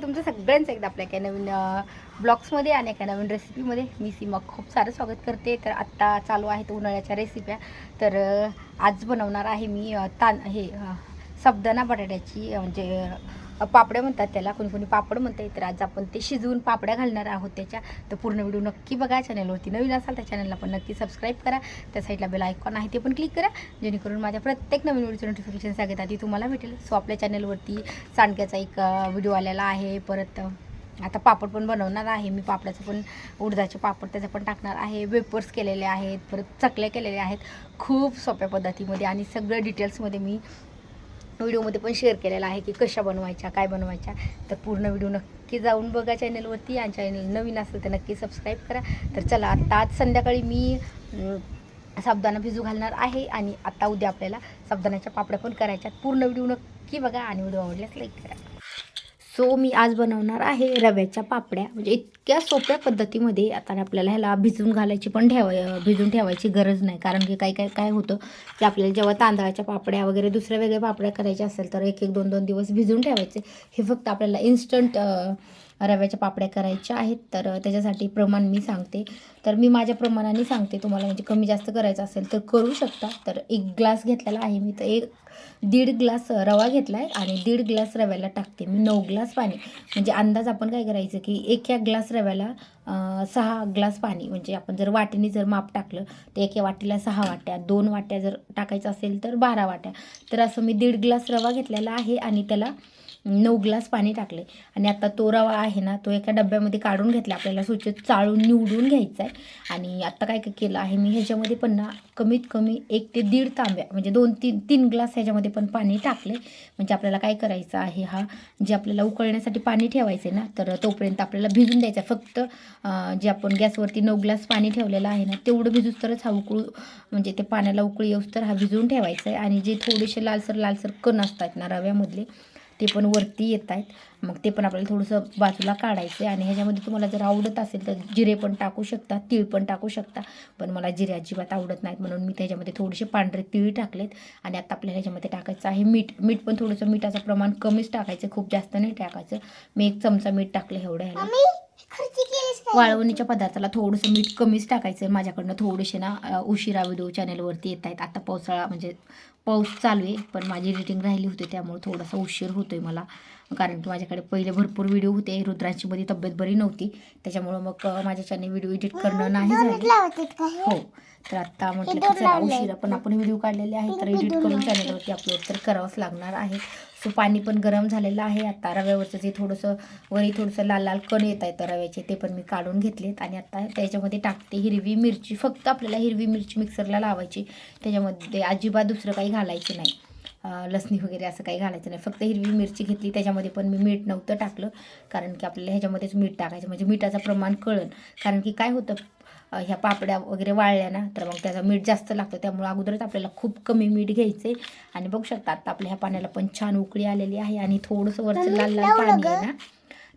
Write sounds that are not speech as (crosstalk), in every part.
आहे तुमचं सगळ्यांचं एकदा आपल्या एका नवीन ब्लॉग्समध्ये आणि एका नवीन रेसिपीमध्ये मी सीमा खूप सारं स्वागत करते. तर आत्ता चालू आहेत उन्हाळ्याच्या रेसिप्या तर आज बनवणार आहे मी तान हे सबदाना बटाट्याची म्हणजे पापड्या म्हणतात त्याला. कोणी कोणी पापड म्हणतात तर आज आपण ते शिजवून पापड्या घालणार आहोत त्याच्या. तर पूर्ण व्हिडिओ नक्की बघा चॅनलवरती नवीन असाल त्या चॅनलला पण नक्की सबस्क्राईब करा. त्या साईडला बेल आयकॉन आहे ते पण क्लिक करा. जेणेकरून माझ्या प्रत्येक नवीन व्हिडिओचं नोटिफिकेशन सगळ्यात आधी तुम्हाला भेटेल. सो आपल्या चॅनलवरती सांडग्याचा एक व्हिडिओ आलेला आहे. परत आता पापड पण बनवणार आहे. मी पापडाचं पण उडदाचे पापड त्याचं पण टाकणार आहे. वेपर्स केलेले आहेत परत चकल्या केलेल्या आहेत. खूप सोप्या पद्धतीमध्ये आणि सगळं डिटेल्समध्ये मी व्हिडिओमध्ये पण शेअर केलेला आहे की कशा बनवायच्या काय बनवायच्या. तर पूर्ण व्हिडिओ नक्की जाऊन बघा चॅनलवरती. आणि चॅनल नवीन असेल तर नक्की सबस्क्राईब करा. तर चला आत्ता आज संध्याकाळी मी साबदाना भिजू घालणार आहे. आणि आत्ता उद्या आपल्याला साबुदाण्याच्या पापड्या पण करायच्या पूर्ण व्हिडिओ नक्की बघा. आणि व्हिडिओ आवडल्यास लाईक करा. सो मी आज बनवणार आहे रव्याच्या पापड्या. म्हणजे इतक्या सोप्या पद्धतीमध्ये आता आपल्याला ह्याला भिजून घालायची पण ठेवाय भिजून ठेवायची गरज नाही. कारण की काही काय काय होतं की आपल्याला जेव्हा तांदळाच्या पापड्या वगैरे दुसऱ्या वेगळ्या पापड्या करायच्या असेल तर एक एक दोन दोन दिवस भिजून ठेवायचे. हे फक्त आपल्याला इन्स्टंट रव्याच्या पापड्या करायच्या आहेत तर त्याच्यासाठी प्रमाण मी सांगते. तर मी माझ्या प्रमाणाने सांगते तुम्हाला म्हणजे कमी जास्त करायचं असेल तर करू शकता. तर एक ग्लास घेतलेला आहे मी तर एक दीड ग्लास रवा घेतला आहे आणि दीड ग्लास रव्याला टाकते मी नऊ ग्लास पाणी. म्हणजे अंदाज आपण काय करायचं की एका ग्लास रव्याला सहा ग्लास पाणी. म्हणजे आपण जर वाटीने जर माप टाकलं तर एका वाटीला सहा वाट्या दोन वाट्या जर टाकायचं असेल तर बारा वाट्या. तर असं मी दीड ग्लास रवा घेतलेला आहे आणि त्याला नऊ ग्लास पाणी टाकले आणि आता तो रवा आहे ना तो एका डब्यामध्ये काढून घेतला. आपल्याला स्वच्छ चाळून निवडून घ्यायचा आहे आणि आता काय काय केलं आहे मी ह्याच्यामध्ये पण ना कमीत कमी एक ते दीड तांब्या म्हणजे दोन तीन तीन ग्लास ह्याच्यामध्ये पण पाणी टाकले म्हणजे आपल्याला काय करायचं आहे हा जे आपल्याला उकळण्यासाठी पाणी ठेवायचं आहे ना तर तोपर्यंत आपल्याला भिजून द्यायचं आहे. फक्त जे आपण गॅसवरती नऊ ग्लास पाणी ठेवलेलं आहे ना तेवढं भिजूस तरच हा उकळू म्हणजे ते पाण्याला उकळी येऊस तर हा भिजवून ठेवायचा आहे आणि जे थोडेसे लालसर लालसर कण असतात ना रव्यामधले ते पण वरती येत आहेत मग ते पण आपल्याला थोडंसं बाजूला काढायचं आहे आणि ह्याच्यामध्ये तुम्हाला जर आवडत असेल तर जिरे पण टाकू शकता तीळ पण टाकू शकता. पण मला जिरे अजिबात आवडत नाहीत म्हणून मी त्याच्यामध्ये थोडेसे पांढरे तीळ टाकलेत आणि आता आपल्याला ह्याच्यामध्ये टाकायचं आहे मीठ. मीठ पण थोडंसं मिठाचं प्रमाण कमीच टाकायचं खूप जास्त नाही टाकायचं. मी एक चमचा मीठ टाकलं एवढं ह्याला. वाळवणीच्या पदार्थाला थोडंसं मीठ कमीच टाकायचं. आहे माझ्याकडनं थोडेसे ना उशिरा व्हिडिओ चॅनलवरती येत आहेत आता पावसाळा म्हणजे पाऊस चालू आहे पण माझी एडिटिंग राहिली होती त्यामुळे थोडासा उशीर होतो आहे मला. कारण की माझ्याकडे पहिले भरपूर व्हिडिओ होते. रुद्रांची मध्ये तब्येत बरी नव्हती. त्याच्यामुळं मग माझ्या चॅनल व्हिडिओ एडिट करणं नाही झालं. हो? तर आता म्हटलं की चला उशिरा पण आपण व्हिडिओ काढलेले आहे तर एडिट करून चॅनलवरती अपलोड तर करावंच लागणार आहे. सो पाणी पण गरम झालेलं आहे. आता रव्यावरचं जे थोडंसं वरी थोडंसं लाल लाल कण येत आहेत रव्याचे ते पण मी काढून घेतलेत. आणि आता त्याच्यामध्ये टाकते हिरवी मिरची. फक्त आपल्याला हिरवी मिरची मिक्सरला लावायची. त्याच्यामध्ये अजिबात दुसरं काही घालायचं नाही. लसणी वगैरे असं काही घालायचं नाही. फक्त हिरवी मिरची घेतली. त्याच्यामध्ये पण मी मीठ नव्हतं टाकलं. कारण की आपल्याला ह्याच्यामध्येच मीठ टाकायचं. म्हणजे मिठाचं प्रमाण कळण कारण की काय होतं? ह्या पापड्या वगैरे वाळल्या ना तर मग त्याचं मीठ जास्त लागतं. त्यामुळे अगोदरच आपल्याला खूप कमी मीठ घ्यायचं आहे आणि बघू शकता आता आपल्या ह्या पाण्याला पण छान उकळी आलेली आहे आणि थोडंसं वरचं लाल लाल पाणी आहे ना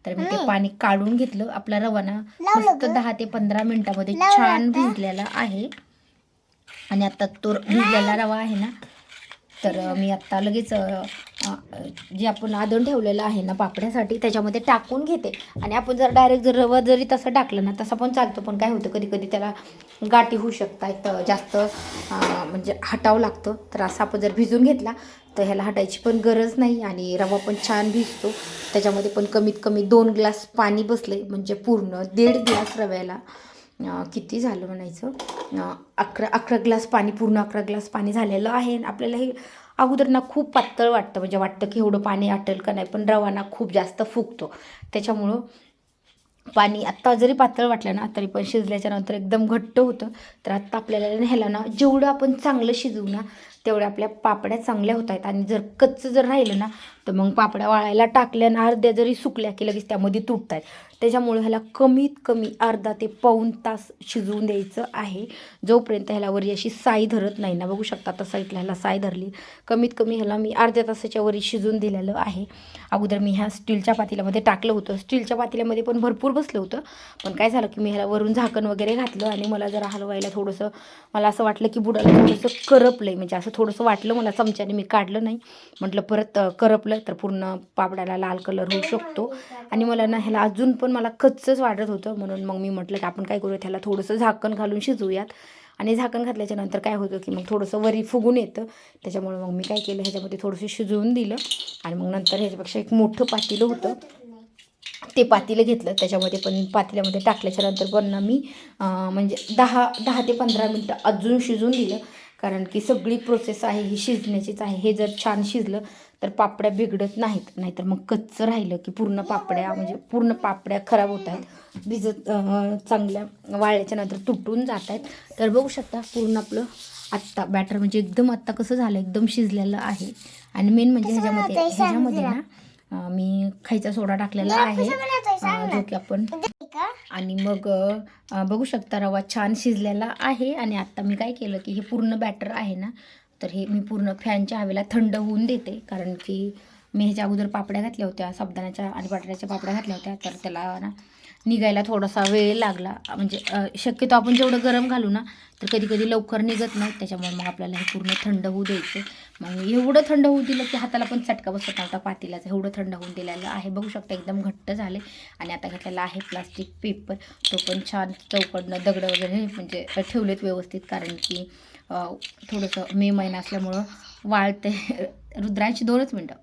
तर मी ते पाणी काढून घेतलं. आपला रवा ना मस्त दहा ते पंधरा मिनिटामध्ये छान भिजलेला आहे. आणि आता तो भिजलेला रवा आहे ना तर मी आत्ता लगेच जे आपण आदण ठेवलेलं आहे ना पापड्यासाठी त्याच्यामध्ये टाकून घेते. आणि आपण जर डायरेक्ट जर रवा जरी तसं टाकलं ना तसं पण चालतो. पण काय होतं कधी कधी त्याला गाठी होऊ शकतात. जास्त म्हणजे हटावं लागतं. तर असं आपण जर भिजून घेतला तर ह्याला हटायची पण गरज नाही. आणि रवा पण छान भिजतो. त्याच्यामध्ये पण कमीत कमी दोन ग्लास पाणी बसले म्हणजे पूर्ण दीड ग्लास रव्याला. किती झालं म्हणायचं? अकरा अकरा ग्लास पाणी पूर्ण अकरा ग्लास पाणी झालेलं आहे. आणि आपल्याला हे अगोदर ना खूप पातळ वाटतं. म्हणजे वाटतं की एवढं पाणी आटेल का नाही पण रवा ना खूप जास्त फुगतो. त्याच्यामुळं पाणी आत्ता जरी पातळ वाटलं ना तरी पण शिजल्याच्या नंतर एकदम घट्ट होतं. तर आत्ता आपल्याला न्यायला ना जेवढं आपण चांगलं शिजवू ना तेवढ्या आपल्या पापड्या चांगल्या होत आहेत. आणि जर कच्चं जर राहिलं ना तर मग पापड्या वाळायला टाकल्या आणि अर्ध्या जरी सुकल्या की लगेच त्यामध्ये तुटत आहेत त्याच्यामुळे ह्याला कमीत कमी अर्धा ते पाऊण तास शिजवून द्यायचं आहे. जोपर्यंत ह्याला वरी अशी साई धरत नाही ना बघू शकता आता साईडला ह्याला साय धरली. कमीत कमी ह्याला मी अर्ध्या तासाच्या वरी शिजवून दिलेलं आहे. अगोदर मी ह्या स्टीलच्या पातेल्यामध्ये टाकलं होतं. स्टीलच्या पातेल्यामध्ये पण भरपूर बसलं होतं. पण काय झालं की मी ह्याला वरून झाकण वगैरे घातलं आणि मला जरा हलवायला थोडंसं मला असं वाटलं की बुडाला थोडंसं करपलं म्हणजे असं थोडंसं वाटलं मला चमच्याने मी काढलं नाही. म्हटलं परत करपलं करपलं तर पूर्ण पापड्याला लाल कलर होऊ शकतो. आणि मला ना ह्याला अजून पण मला कच्चंच वाटत होतं. म्हणून मग मी म्हटलं की आपण काय करूया ह्याला थोडंसं झाकण घालून शिजवूयात आणि झाकण घातल्याच्या नंतर काय होतं की मग थोडंसं वरी फुगून येतं. त्याच्यामुळे मग मी काय केलं? ह्याच्यामध्ये थोडंसं शिजवून दिलं. आणि मग नंतर ह्याच्यापेक्षा एक मोठं पातेलं होतं. ते पातेलं घेतलं. त्याच्यामध्ये पण पातेल्यामध्ये टाकल्याच्या नंतर पण ना मी म्हणजे दहा दहा ते पंधरा मिनटं अजून शिजवून दिलं. कारण की सगळी प्रोसेस आहे ही शिजण्याचीच आहे. हे जर छान शिजलं तर पापड्या बिघडत नाहीत. नाहीतर मग कच्चं राहिलं की पूर्ण पापड्या म्हणजे पूर्ण पापड्या खराब होत आहेत. भिजत चांगल्या वाळल्याच्या नंतर तुटून जात आहेत. तर बघू शकता पूर्ण आपलं आत्ता बॅटर म्हणजे एकदम आत्ता कसं झालं एकदम शिजलेलं आहे. आणि मेन म्हणजे ह्याच्यामध्ये ह्याच्यामध्ये ना मी खायचा सोडा टाकलेला आहे. जो की आपण आणि मग बघू शकता रवा छान शिजलेला आहे. आणि आत्ता मी काय केलं की हे पूर्ण बॅटर आहे ना तर हे मी पूर्ण फॅनच्या हवेला थंड होऊन देते. कारण की मी ह्याच्या अगोदर पापड्या घातल्या होत्या साबदाण्याच्या आणि बटाट्याच्या पापड्या घातल्या होत्या तर त्याला ना निघायला थोडासा वेळ लागला. म्हणजे शक्यतो आपण जेवढं गरम घालू ना तर कधी कधी लवकर निघत नाही. त्याच्यामुळे मग आपल्याला हे पूर्ण थंड होऊ द्यायचं. मग एवढं थंड होऊ दिलं की हाताला पण चटका बसत नव्हता पातेल्याचा एवढं थंड होऊन दिलेलं आहे. बघू शकता एकदम घट्ट झाले. आणि आता घेतलेला आहे प्लास्टिक पेपर तो पण छान चौकडनं दगडं वगैरे म्हणजे ठेवलेत व्यवस्थित. कारण की थोडंसं मे महिना असल्यामुळं वाळते रुद्रांची दोनच मिनटं.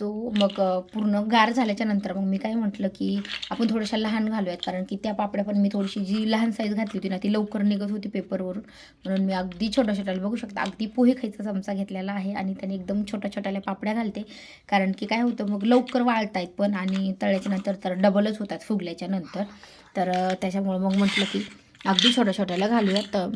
सो मग पूर्ण गार झाल्याच्यानंतर मग मी काय म्हटलं की आपण थोड्याशा लहान घालूयात. कारण की त्या पापड्या पण मी थोडीशी जी लहान साईज घातली होती ना ती लवकर निघत होती पेपरवरून म्हणून मी अगदी छोट्या छोट्याला बघू शकता अगदी पोहे खायचा चमचा घेतलेला आहे आणि त्याने एकदम छोट्या छोट्याला पापड्या घालते. कारण की काय होतं मग लवकर वाळतायत पण आणि तळ्याच्या नंतर तर डबलच होतात फुगल्याच्या नंतर. तर त्याच्यामुळं मग म्हटलं की अगदी छोट्या छोट्याला घालूयात. तर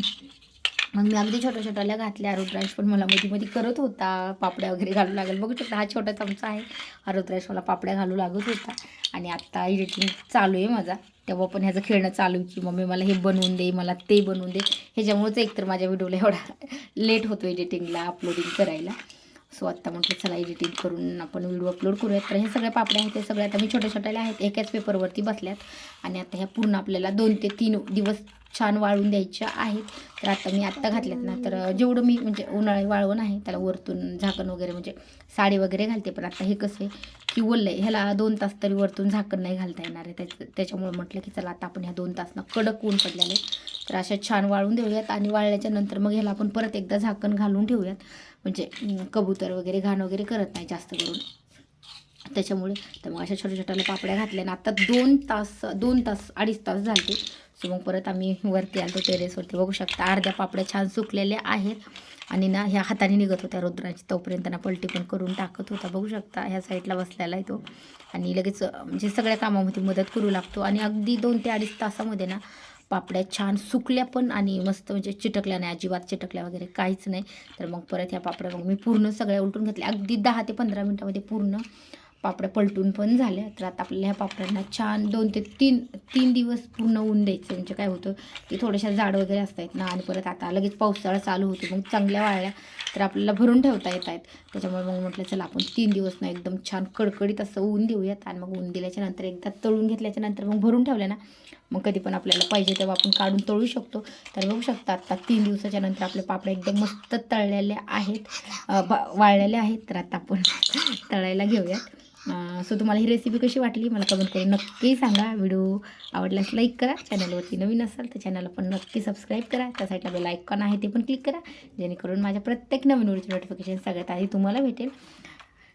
मग मी अगदी छोट्या छोट्याला घातल्या रुद्रांश पण मला मध्ये मध्ये करत होता. पापड्या वगैरे घालू लागेल. बघू शकता हा छोटा चमचा आहे. हा रुद्रांश मला पापड्या घालू लागत होता. आणि आत्ता एडिटिंग चालू आहे माझा. तेव्हा पण ह्याचं खेळणं चालू की मम्मी मला हे बनवून दे मला ते बनवून दे. ह्याच्यामुळेच एकतर माझ्या व्हिडिओला एवढा लेट होतो एडिटिंगला अपलोडिंग करायला. सो आत्ता म्हटलं चला एडिटिंग करून आपण व्हिडिओ अपलोड करूयात. तर हे सगळ्या पापड्या आहेत ते सगळ्या आता मी छोट्या छोट्याला आहेत एकाच पेपरवरती बसल्यात. आणि आता ह्या पूर्ण आपल्याला दोन ते तीन दिवस छान वाळून द्यायच्या आहेत. तर आता मी आत्ता घातल्यात ना तर जेवढं मी म्हणजे उन्हाळी वाळवण आहे त्याला वरतून झाकण वगैरे म्हणजे साडी वगैरे घालते. पण आता हे कसं आहे की ओलं आहे ह्याला दोन तास तरी वरतून झाकण नाही घालता येणार आहे. त्याच्या त्याच्यामुळे म्हटलं की चला आता आपण ह्या दोन तासनं कडक ऊन पडलेले आहे. तर अशा छान वाळून देऊयात आणि वाळल्याच्या नंतर मग ह्याला आपण परत एकदा झाकण घालून ठेवूयात. म्हणजे कबूतर वगैरे घाण वगैरे करत नाही जास्त करून. त्याच्यामुळे तर मग अशा छोट्या छोट्याला पापड्या घातल्या ना आता दोन तास दोन तास अडीच तास झाले. सो मग परत आम्ही वरती आलो टेरेसवरती बघू शकता अर्ध्या पापड्या छान सुकलेल्या आहेत. आणि ना ह्या हाताने निघत होत्या रुद्राची. तोपर्यंत ना पलटी पण करून टाकत होता. बघू शकता ह्या साईडला बसलेला आहे तो. आणि लगेच म्हणजे सगळ्या कामामध्ये मदत करू लागतो. आणि अगदी दोन ते अडीच तासामध्ये ना पापड्या छान सुकल्या पण आणि मस्त म्हणजे चिटकल्या नाही अजिबात चिटकल्या वगैरे काहीच नाही. तर मग परत ह्या पापड्या मग मी पूर्ण सगळ्या उलटून घेतल्या. अगदी दहा ते पंधरा मिनटामध्ये पूर्ण पापड्या पलटून पण झाल्या. तर आता आपल्याला ह्या पापड्यांना छान दोन ते तीन तीन दिवस पूर्ण ऊन द्यायचं म्हणजे काय होतं की थोड्याशा जाड वगैरे असतात ना आणि परत आता लगेच पावसाळा चालू होतो. मग चांगल्या वाळल्या तर आपल्याला भरून ठेवता येत आहेत. त्याच्यामुळे मग म्हटलं चला आपण तीन दिवस ना एकदम छान कडकडीत असं ऊन देऊयात. आणि मग ऊन दिल्याच्या नंतर एकदा तळून घेतल्याच्या नंतर मग भरून ठेवल्या ना मग कधी पण आपल्याला पाहिजे तेव्हा आपण काढून तळू शकतो. तर बघू शकता आता तीन दिवसाच्या नंतर आपले पापड्या एकदम मस्त तळलेले आहेत. ब- वाळलेले आहेत. तर आता आपण (laughs) तळायला घेऊयात. सो तुम्हाला ही रेसिपी कशी वाटली मला कमेंट करून नक्की सांगा. व्हिडिओ आवडल्यास लाईक करा. चॅनलवरती नवीन असाल तर चॅनलला पण नक्की सबस्क्राईब करा. त्या साईडला बेल आयकॉन आहे ते पण क्लिक करा. जेणेकरून माझ्या प्रत्येक नवीन व्हिडिओचे नोटिफिकेशन सगळ्यात आधी तुम्हाला भेटेल.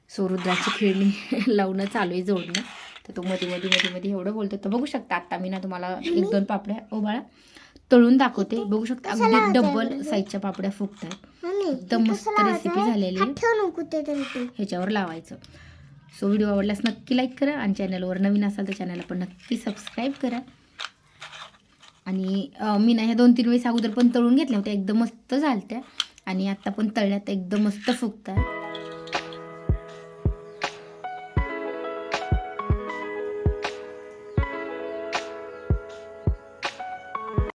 सो रुद्राची खेळणी (laughs) लावणं चालू आहे जोडणं. तर तो मध्ये मध्ये मध्ये मध्ये एवढं बोलतो. तर बघू शकता आता मी ना तुम्हाला एक दोन पापड्या ओबाळा तळून दाखवते. बघू शकता अगदी डबल साईजच्या पापड्या फुगत आहेत एकदम मस्त रेसिपी झालेली. ह्याच्यावर लावायचं. सो व्हिडिओ आवडल्यास नक्की लाईक करा आणि चॅनलवर नवीन असाल तर चॅनलला पण नक्की सबस्क्राईब करा. आणि मी ना ह्या दोन तीन वेळेस अगोदर पण तळून घेतल्या होत्या एकदम मस्त झालत्या. आणि आत्ता पण तळल्यात एकदम मस्त फुगतात.